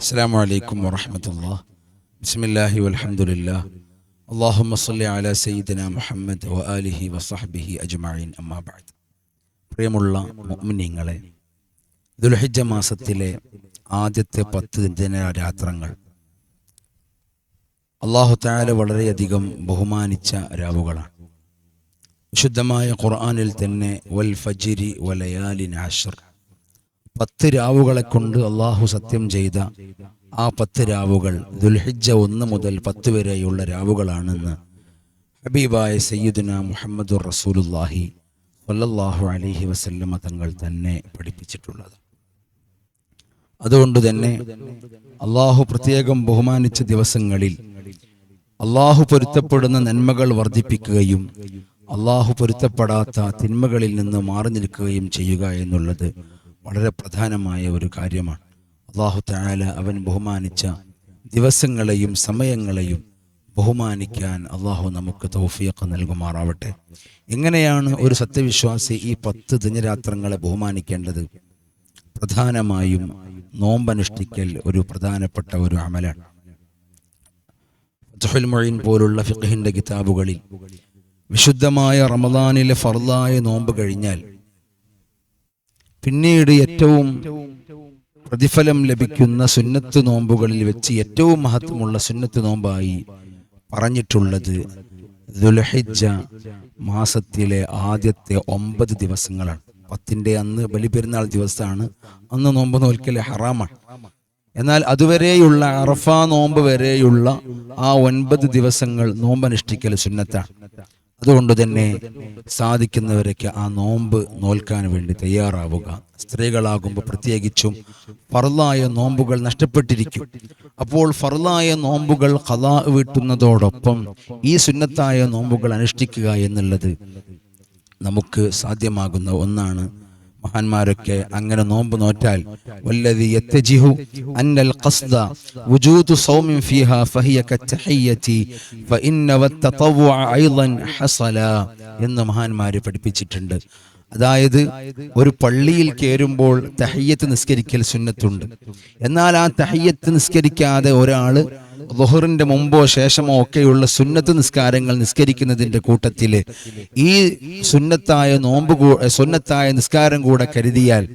السلام عليكم ورحمة الله بسم الله والحمد لله اللهم صل على سيدنا محمد وآله وصحبه أجمعين أما بعد പ്രിയമുള്ള മുഅ്മിനീങ്ങളെ ദുൽഹിജ്ജ മാസത്തിലെ ആദ്യത്തെ പത്ത് ദിനരാത്രങ്ങൾ അള്ളാഹു താല വളരെയധികം ബഹുമാനിച്ച രാവുകളാണ് വിശുദ്ധമായ ഖുർആനിൽ തന്നെ വൽ ഫജിരി വലയാലിൻ ആഷർ പത്ത് രാവുകളെ കൊണ്ട് അള്ളാഹു സത്യം ചെയ്ത ആ പത്ത് രാവുകൾ ദുൽഹിജ ഒന്ന് മുതൽ പത്ത് വരെയുള്ള രാവുകളാണെന്ന് ഹബീബായ സയ്യിദുന മുഹമ്മദുർ റസൂലുല്ലാഹി വല്ലല്ലാഹു അലൈഹി വസല്ലമ തങ്ങൾ തന്നെ പഠിപ്പിച്ചിട്ടുള്ളത്. അതുകൊണ്ട് തന്നെ അള്ളാഹു പ്രത്യേകം ബഹുമാനിച്ച ദിവസങ്ങളിൽ അള്ളാഹു പൊരുത്തപ്പെടുന്ന നന്മകൾ വർദ്ധിപ്പിക്കുകയും അള്ളാഹു പൊരുത്തപ്പെടാത്ത തിന്മകളിൽ നിന്ന് മാറി നിൽക്കുകയും ചെയ്യുക എന്നുള്ളത് വളരെ പ്രധാനമായ ഒരു കാര്യമാണ്. അള്ളാഹു താല അവൻ ബഹുമാനിച്ച ദിവസങ്ങളെയും സമയങ്ങളെയും ബഹുമാനിക്കാൻ അള്ളാഹു നമുക്ക് തൗഫീഖ് നൽകുമാറാവട്ടെ. എങ്ങനെയാണ് ഒരു സത്യവിശ്വാസി ഈ പത്ത് ദിനരാത്രങ്ങളെ ബഹുമാനിക്കേണ്ടത്? പ്രധാനമായും നോമ്പനുഷ്ഠിക്കൽ ഒരു പ്രധാനപ്പെട്ട ഒരു അമലാണ്. മൊഴീൻ പോലുള്ള ഫിഖഹിന്റെ കിതാബുകളിൽ വിശുദ്ധമായ റമദാനിലെ ഫർദായ നോമ്പ് കഴിഞ്ഞാൽ പിന്നീട് ഏറ്റവും പ്രതിഫലം ലഭിക്കുന്ന സുന്നത്ത് നോമ്പുകളിൽ വെച്ച് ഏറ്റവും മഹത്വമുള്ള സുന്നത്ത് നോമ്പായി പറഞ്ഞിട്ടുള്ളത് ദുൽഹിജ്ജ മാസത്തിലെ ആദ്യത്തെ ഒമ്പത് ദിവസങ്ങളാണ്. പത്തിന്റെ അന്ന് ബലിപെരുന്നാൾ ദിവസമാണ്. അന്ന് നോമ്പ് നോൽക്കലെ ഹറാമാണ്. എന്നാൽ അതുവരെയുള്ള അറഫ നോമ്പ് വരെയുള്ള ആ ഒൻപത് ദിവസങ്ങൾ നോമ്പനുഷ്ഠിക്കൽ സുന്നത്താണ്. അതുകൊണ്ട് തന്നെ സാധിക്കുന്നവരൊക്കെ ആ നോമ്പ് നോൽക്കാൻ വേണ്ടി തയ്യാറാവുക. സ്ത്രീകളാകുമ്പോൾ പ്രത്യേകിച്ചും ഫർലായ നോമ്പുകൾ നഷ്ടപ്പെട്ടിരിക്കും. അപ്പോൾ ഫർലായ നോമ്പുകൾ കഥാ വീട്ടുന്നതോടൊപ്പം ഈ സുന്നത്തായ നോമ്പുകൾ അനുഷ്ഠിക്കുക എന്നുള്ളത് നമുക്ക് സാധ്യമാകുന്ന ഒന്നാണ്. മഹാന്മാരൊക്കെ അങ്ങനെ നോമ്പ് നോറ്റാൽ എന്ന് മഹാന്മാര് പഠിപ്പിച്ചിട്ടുണ്ട്. അതായത് ഒരു പള്ളിയിൽ കയറുമ്പോൾ തഹയ്യത്ത് നിസ്കരിക്കൽ സുന്നത്തുണ്ട്. എന്നാൽ ആ തഹയ്യത്ത് നിസ്കരിക്കാതെ ഒരാൾ ലുഹറിന്റെ മുമ്പോ ശേഷമോ ഒക്കെയുള്ള സുന്നത്ത് നിസ്കാരങ്ങൾ നിസ്കരിക്കുന്നതിന്റെ കൂട്ടത്തിൽ ഈ സുന്നത്തായ നോമ്പ് സുന്നത്തായ നിസ്കാരം കൂടെ കരുതിയാൽ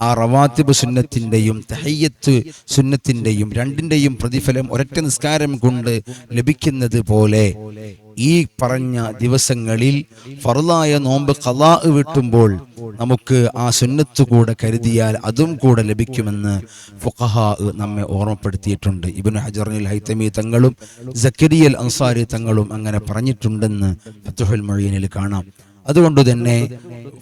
ആ റവാത്തിബ് സുന്നത്തിന്റെയും തഹയ്യത്ത് സുന്നത്തിന്റെയും രണ്ടിന്റെയും പ്രതിഫലം ഒരൊറ്റ നിസ്കാരം കൊണ്ട് ലഭിക്കുന്നത് പോലെ ഈ പറഞ്ഞ ദിവസങ്ങളിൽ ഫറുലായ നോമ്പ് കലാ വിട്ടുമ്പോൾ നമുക്ക് ആ സുന്നത്ത് കൂടെ കരുതിയാൽ അതും കൂടെ ലഭിക്കുമെന്ന് ഫുഖഹ നമ്മെ ഓർമ്മപ്പെടുത്തിയിട്ടുണ്ട്. ഇബിൻ ഹജറിൽ ഹൈത്തമി തങ്ങളും ജക്കരിയൽ അൻസാരി തങ്ങളും അങ്ങനെ പറഞ്ഞിട്ടുണ്ടെന്ന് ഫത്തുഹുൽ മൊഴീനിൽ കാണാം. അതുകൊണ്ട് തന്നെ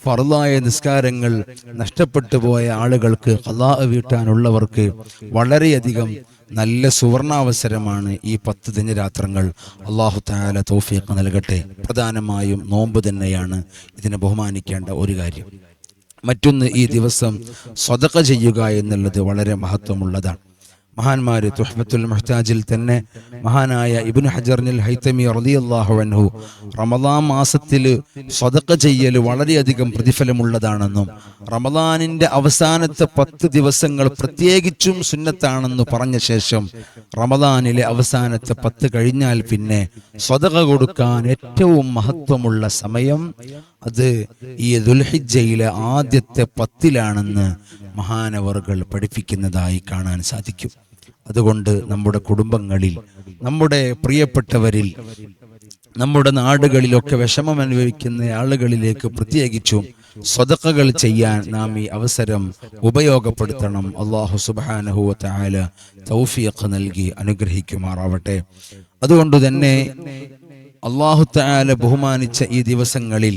ഫറുലായ നിസ്കാരങ്ങൾ നഷ്ടപ്പെട്ടു പോയ ആളുകൾക്ക് കലാ വീട്ടാനുള്ളവർക്ക് വളരെയധികം നല്ല സുവർണാവസരമാണ് ഈ പത്ത് ദിനരാത്രങ്ങൾ. അള്ളാഹു താല തോഫിയൊക്കെ നൽകട്ടെ. പ്രധാനമായും നോമ്പ് തന്നെയാണ് ഇതിനെ ബഹുമാനിക്കേണ്ട ഒരു കാര്യം. മറ്റൊന്ന് ഈ ദിവസം സ്വതക ചെയ്യുക എന്നുള്ളത് വളരെ മഹത്വമുള്ളതാണ്. മഹാന്മാര് തുഹ്ബത്തുൽ മുഹ്താജിൽ തന്നെ മഹാനായ ഇബ്നു ഹജറിനിൽ ഹൈത്തമി റളിയല്ലാഹു അൻഹു റമദാൻ മാസത്തിൽ സ്വതക്ക ചെയ്യൽ വളരെയധികം പ്രതിഫലമുള്ളതാണെന്നും റമളാനിന്റെ അവസാനത്തെ പത്ത് ദിവസങ്ങൾ പ്രത്യേകിച്ചും സുന്നത്താണെന്ന് പറഞ്ഞ ശേഷം റമദാനിലെ അവസാനത്തെ പത്ത് കഴിഞ്ഞാൽ പിന്നെ സ്വതക കൊടുക്കാൻ ഏറ്റവും മഹത്വമുള്ള സമയം അത് ഈ ദുൽഹിജ്ജയിലെ ആദ്യത്തെ പത്തിലാണെന്ന് മഹാനവറുകൾ പഠിപ്പിക്കുന്നതായി കാണാൻ സാധിക്കും. അതുകൊണ്ട് നമ്മുടെ കുടുംബങ്ങളിൽ നമ്മുടെ പ്രിയപ്പെട്ടവരിൽ നമ്മുടെ നാടുകളിലൊക്കെ വിഷമം അനുഭവിക്കുന്ന ആളുകളിലേക്ക് പ്രത്യേകിച്ചും സ്വതക്കകൾ ചെയ്യാൻ നാം ഈ അവസരം ഉപയോഗപ്പെടുത്തണം. അള്ളാഹു സുബാനഹുവ താല തൗഫീഖ് നൽകി അനുഗ്രഹിക്കുമാറാവട്ടെ. അതുകൊണ്ട് തന്നെ അള്ളാഹു തആല ബഹുമാനിച്ച ഈ ദിവസങ്ങളിൽ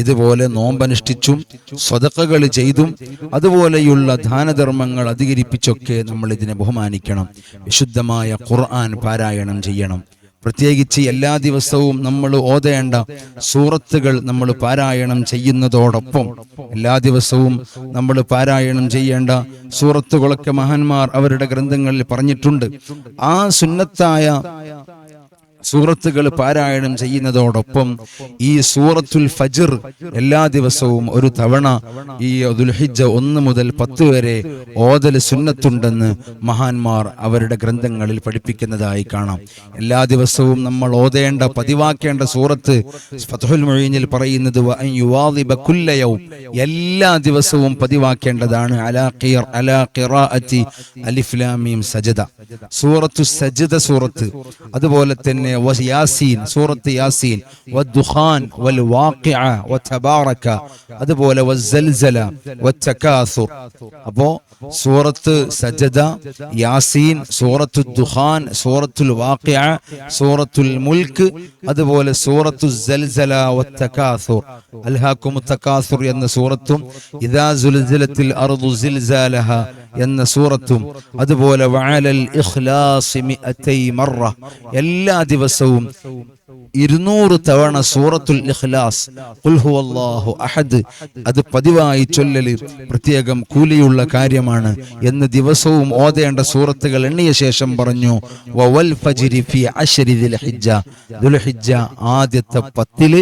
ഇതുപോലെ നോമ്പനുഷ്ഠിച്ചും സ്വതക്കകൾ ചെയ്തും അതുപോലെയുള്ള ദാനധർമ്മങ്ങൾ അധികരിപ്പിച്ചൊക്കെ നമ്മൾ ഇതിനെ ബഹുമാനിക്കണം. വിശുദ്ധമായ ഖുർആൻ പാരായണം ചെയ്യണം. പ്രത്യേകിച്ച് എല്ലാ ദിവസവും നമ്മൾ ഓതേണ്ട സൂറത്തുകൾ നമ്മൾ പാരായണം ചെയ്യുന്നതോടൊപ്പം എല്ലാ ദിവസവും നമ്മൾ പാരായണം ചെയ്യേണ്ട സൂറത്തുകളൊക്കെ മഹാന്മാർ അവരുടെ ഗ്രന്ഥങ്ങളിൽ പറഞ്ഞിട്ടുണ്ട്. ആ സുന്നത്തായ സൂറത്തുകൾ പാരായണം ചെയ്യുന്നതോടൊപ്പം ഈ സൂറത്തുൽ ഫജിർ എല്ലാ ദിവസവും ഒരു തവണ ഈ ദുൽഹിജ ഒന്ന് മുതൽ പത്ത് വരെ ഓതൽ സുന്നത്തുണ്ടെന്ന് മഹാന്മാർ അവരുടെ ഗ്രന്ഥങ്ങളിൽ പഠിപ്പിക്കുന്നതായി കാണാം. എല്ലാ ദിവസവും നമ്മൾ ഓതേണ്ട പതിവാക്കേണ്ട സൂറത്ത് ഫത്ഹുൽ മൊഴീനിൽ പറയുന്നത്. എല്ലാ ദിവസവും പതിവാക്കേണ്ടതാണ്. സജദ. സൂറത്തു സജദ സൂറത്ത്. അതുപോലെ തന്നെ യാസീൻ സൂറത്ത് യാസീൻ വദ്ദുഖാൻ വൽ വാഖിഅ വതബാറക അതുപോലെ വസ്സൽസല വത്തകാസുർ അപ്പോ സൂറത്ത് സജദ യാസീൻ സൂറത്തു ദുഖാൻ സൂറത്തുൽ വാഖിഅ സൂറത്തുൽ മുൽക്ക് അതുപോലെ സൂറത്തു സൽസല വത്തകാസുർ അൽഹാക്കും തകാസുർ എന്ന സൂറത്തും ഇദാ സുൽസിലത്തിൽ അർദു സിൽസാലഹ എന്ന സൂറത്തും അതുപോലെ വഅലൽ ഇഖ്ലാസി മിഅത്തൈ മറ എല്ലാ ദിവസവും ഇരുന്നൂറ് തവണ സൂറത്തുൽ ഇഖ്ലാസ് ഖുൽ ഹുവല്ലാഹു അഹദ്. അത് പതിവായി ചൊല്ലല് പ്രത്യേകം കൂലിയുള്ള കാര്യമാണ് എന്ന് ദിവസവും ഓതേണ്ട സൂറത്തുകൾ എണ്ണിയ ശേഷം പറഞ്ഞു വവൽ ഫജ്രി ഫി ദുൽഹിജ്ജ ആദ്യത്തെ പത്തിൽ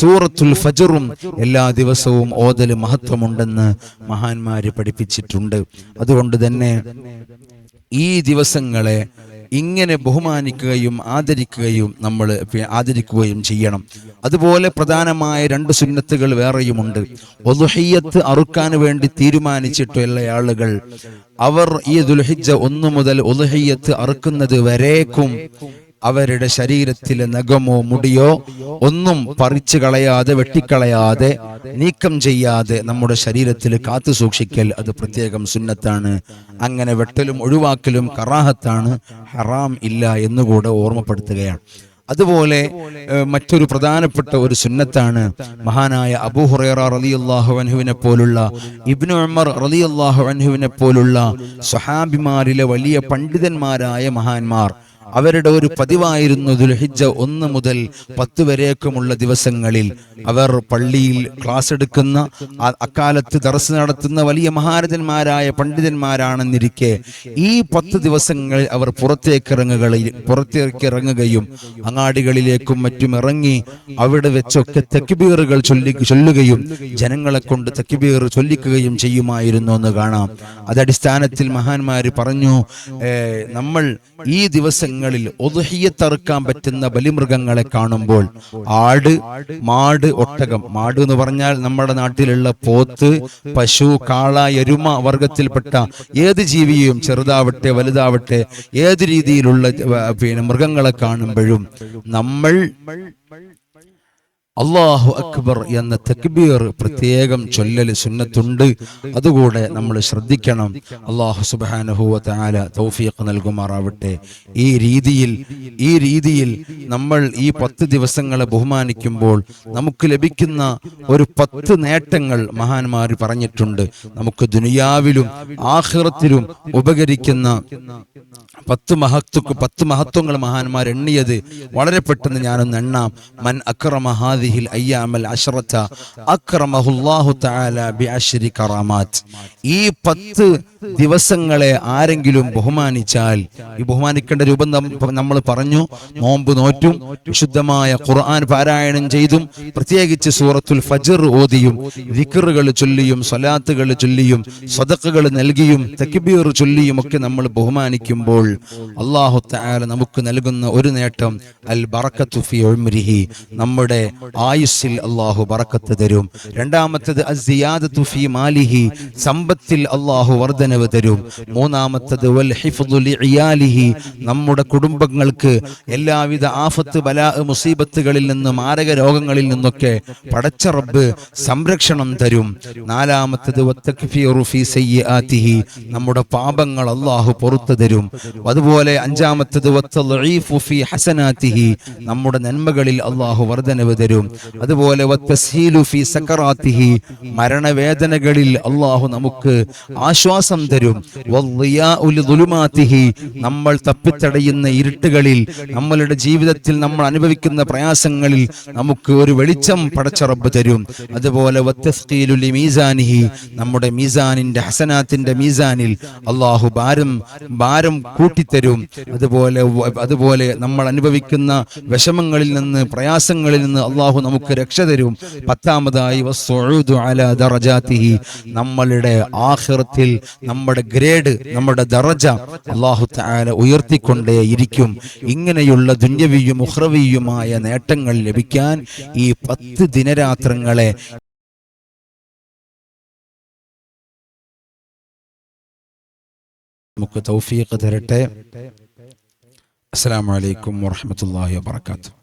സൂറത്തുൽ ഫജറും എല്ലാ ദിവസവും ഓതൽ മഹത്വമുണ്ടെന്ന് മഹാന്മാര് പഠിപ്പിച്ചിട്ടുണ്ട്. അതുകൊണ്ട് തന്നെ ഈ ദിവസങ്ങളെ ഇങ്ങനെ ബഹുമാനിക്കുകയും ആദരിക്കുകയും നമ്മൾ ആദരിക്കുകയും ചെയ്യണം. അതുപോലെ പ്രധാനമായ രണ്ട് സുന്നത്തുകൾ വേറെയുമുണ്ട്. ഒതുഹയ്യത്ത് അറുക്കാൻ വേണ്ടി തീരുമാനിച്ചിട്ടുള്ള ആളുകൾ അവർ ഈ ദുൽഹിജ ഒന്നു മുതൽ ഒതുഹയ്യത്ത് അറുക്കുന്നത് വരേക്കും അവരുടെ ശരീരത്തിലെ നഖമോ മുടിയോ ഒന്നും പറിച്ചു കളയാതെ വെട്ടിക്കളയാതെ നീക്കം ചെയ്യാതെ നമ്മുടെ ശരീരത്തിൽ കാത്തു സൂക്ഷിക്കൽ അത് പ്രത്യേകം സുന്നത്താണ്. അങ്ങനെ വെട്ടലും ഒഴിവാക്കലും കറാഹത്താണ്. ഹറാം ഇല്ല എന്നുകൂടെ ഓർമ്മപ്പെടുത്തുകയാണ്. അതുപോലെ മറ്റൊരു പ്രധാനപ്പെട്ട ഒരു സുന്നത്താണ് മഹാനായ അബൂ റലി അള്ളാഹു അൻഹുവിനെ പോലുള്ള ഇബ്നു ഉമർ അള്ളാഹു അൻഹുവിനെ പോലുള്ള സ്വഹാബിമാരിലെ വലിയ പണ്ഡിതന്മാരായ മഹാന്മാർ. അവരുടെ ഒരു പതിവായിരുന്നു ദുൽഹിജ ഒന്ന് മുതൽ പത്ത് വരേക്കുമുള്ള ദിവസങ്ങളിൽ. അവർ പള്ളിയിൽ ക്ലാസ് എടുക്കുന്ന അക്കാലത്ത് ദർസ് നടത്തുന്ന വലിയ മഹാരഥന്മാരായ പണ്ഡിതന്മാരാണെന്നിരിക്കെ ഈ പത്ത് ദിവസങ്ങളിൽ അവർ പുറത്തേക്കിറങ്ങുകളിൽ പുറത്തേക്കിറങ്ങുകയും അങ്ങാടികളിലേക്കും മറ്റും ഇറങ്ങി അവിടെ വെച്ചൊക്കെ തെക്കുബീറുകൾ ചൊല്ലി ചൊല്ലുകയും ജനങ്ങളെ കൊണ്ട് തെക്കുബീർ ചൊല്ലിക്കുകയും ചെയ്യുമായിരുന്നു എന്ന് കാണാം. അതടിസ്ഥാനത്തിൽ മഹാന്മാര് പറഞ്ഞു നമ്മൾ ഈ ദിവസങ്ങളിൽ ഒതുഹിയത്തറുക്കാൻ പറ്റുന്ന ബലിമൃഗങ്ങളെ കാണുമ്പോൾ ആട് മാട് ഒട്ടകം. മാട് എന്ന് പറഞ്ഞാൽ നമ്മുടെ നാട്ടിലുള്ള പോത്ത് പശു കാള എരുമ വർഗത്തിൽപ്പെട്ട ഏത് ജീവിയും ചെറുതാവട്ടെ വലുതാവട്ടെ ഏത് രീതിയിലുള്ള പിന്നെ മൃഗങ്ങളെ കാണുമ്പോഴും നമ്മൾ അള്ളാഹു അക്ബർ എന്ന തക്ബീർ പ്രത്യേകം ചൊല്ലൽ സുന്നത്തുണ്ട്. അതുകൂടെ നമ്മൾ ശ്രദ്ധിക്കണം. അള്ളാഹു സുബാനുഹൂവ താല തൗഫീഖ് നൽകുമാറാവട്ടെ. ഈ രീതിയിൽ ഈ രീതിയിൽ നമ്മൾ ഈ പത്ത് ദിവസങ്ങളെ ബഹുമാനിക്കുമ്പോൾ നമുക്ക് ലഭിക്കുന്ന ഒരു പത്ത് നേട്ടങ്ങൾ മഹാന്മാർ പറഞ്ഞിട്ടുണ്ട്. നമുക്ക് ദുനിയാവിലും ആഖിറത്തിലും ഉപകരിക്കുന്ന പത്ത് മഹത്വക്ക് പത്ത് മഹത്വങ്ങൾ മഹാന്മാർ എണ്ണിയത് വളരെ പെട്ടെന്ന് ഞാനൊന്ന് എണ്ണാം. മൻ അക്രമ ഹാദിഹിൽ അയ്യാമൽ അഷറത്ത അക്രമഹുല്ലാഹു തആല കറാമാത്ത്. ഈ പത്ത് ദിവസങ്ങളെ ആരെങ്കിലും ബഹുമാനിച്ചാൽ ഈ ബഹുമാനിക്കേണ്ട രൂപം നമ്മൾ പറഞ്ഞു നോമ്പ് നോറ്റും വിശുദ്ധമായ ഖുർആൻ പാരായണം ചെയ്തും പ്രത്യേകിച്ച് സൂറത്തുൽ ഫജർ ഓതിയും വിക്റുകൾ ചൊല്ലിയും സ്വലാത്തുകൾ ചൊല്ലിയും സ്വതക്കുകൾ നൽകിയും തക്ബീർ ചൊല്ലിയും ഒക്കെ നമ്മൾ ബഹുമാനിക്കുമ്പോൾ അള്ളാഹു തആല നമുക്ക് നൽകുന്ന ഒരു നേട്ടം അൽ ബറക്കത്തു ഫി ഉംരിഹി. നമ്മുടെ ആയുസ്സിൽ അള്ളാഹു ബറക്കത്ത് തരും. രണ്ടാമത്തത് അസിയാദത്തു ഫി മാലിഹി. സമ്പത്തിൽ അള്ളാഹു വർധനവ് തരും. മൂന്നാമത്തത് വൽ ഹിഫ്ദു ലിഇയാലിഹി. നമ്മുടെ കുടുംബങ്ങൾക്ക് എല്ലാവിധ ആഫത്ത് ബലാ മുസീബത്തുകളിൽ നിന്ന് മാരക രോഗങ്ങളിൽ നിന്നൊക്കെ പടച്ച റബ്ബ് സംരക്ഷണം തരും. നാലാമത്തത് നമ്മുടെ പാപങ്ങൾ അള്ളാഹു പുറത്തു തരും. അതുപോലെ അഞ്ചാമത്തത് നമ്മുടെ നന്മകളിൽ അള്ളാഹു വർധനവ് തരും. അതുപോലെ മരണവേദനകളിൽ അള്ളാഹു നമുക്ക് ആശ്വാസം തരും. നമ്മൾ തപ്പിത്തടയുന്ന ഇരുട്ടുകളിൽ നമ്മളുടെ ജീവിതത്തിൽ നമ്മൾ അനുഭവിക്കുന്ന പ്രയാസങ്ങളിൽ നമുക്ക് ഒരു വെളിച്ചം പടച്ചറബ് തരും. അതുപോലെ നമ്മുടെ മീസാനിന്റെ ഹസനാത്തിന്റെ മീസാനിൽ അള്ളാഹു ഭാരം ഭാരം കൂട്ടിത്തരും അതുപോലെ അതുപോലെ നമ്മൾ അനുഭവിക്കുന്ന വിഷമങ്ങളിൽ നിന്ന് പ്രയാസങ്ങളിൽ നിന്ന് അള്ളാഹു നമുക്ക് രക്ഷ തരും. പത്താമതായി നമ്മളുടെ ആഖിറത്തിൽ നമ്മുടെ ഗ്രേഡ് നമ്മുടെ ദറജ അള്ളാഹു ഉയർത്തിക്കൊണ്ടേ ഇരിക്കും. ഇങ്ങനെയുള്ള ദുന്യവിയും ഉഹ്റവിയുമായ നേട്ടങ്ങൾ ലഭിക്കാൻ ഈ പത്ത് ദിനരാത്രങ്ങളെ നമുക്ക് തൗഫീഖ് തരട്ടെ അസ്സലാമു അലൈക്കും വറഹ്മത്തുള്ളാഹി വബറകാതുഹു